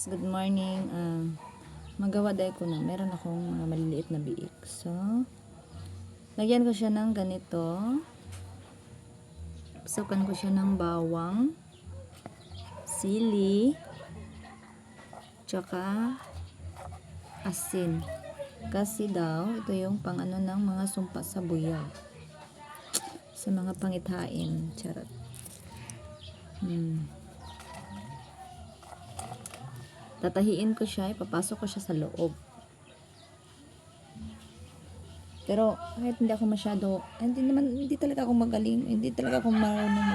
Good morning. Ah, magawa dahil ko na. Meron akong mga maliliit na biik. So, lagyan ko siya ng ganito. Pasukan ko siya ng bawang, sili, tsaka asin. Kasi daw, ito yung pang ano ng mga sumpa sa buyaw. Sa mga pangithain. Charot. Hmm. Tatahiin ko siya, ipapasok ko siya sa loob. Pero kahit hindi ako masyado, hindi naman, hindi talaga ako magaling, hindi talaga ako marunong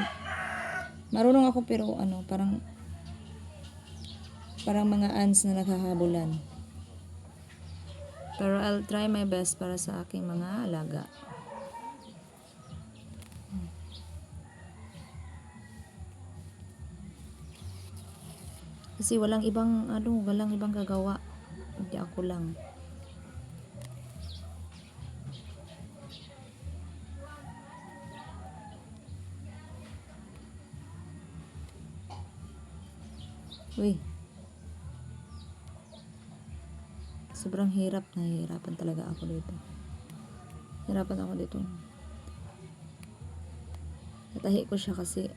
marunong ako pero ano, parang, parang mga ants na naghahabulan. Pero I'll try my best para sa aking mga alaga. Kasi walang ibang ano, walang ibang gagawa. Hindi ako lang. Uy. Sobrang hirap. Nahihirapan talaga ako dito. Hirapan ako dito. Natahi ko siya kasi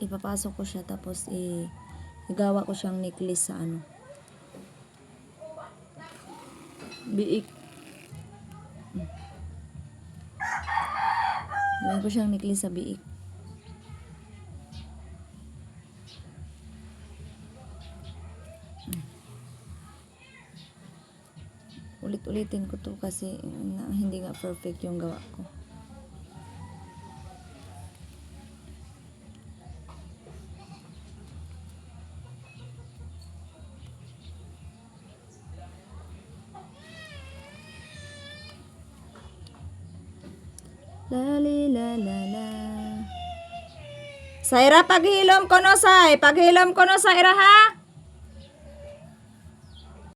ipapasok ko siya tapos i igawa ko siyang necklace sa ano. Biik. Gawin ko siyang necklace sa biik. ulit-ulitin ko to kasi hindi nga perfect yung gawa ko. La li la la la. Saira paghilom ko no paghilom ko no sa ira ha.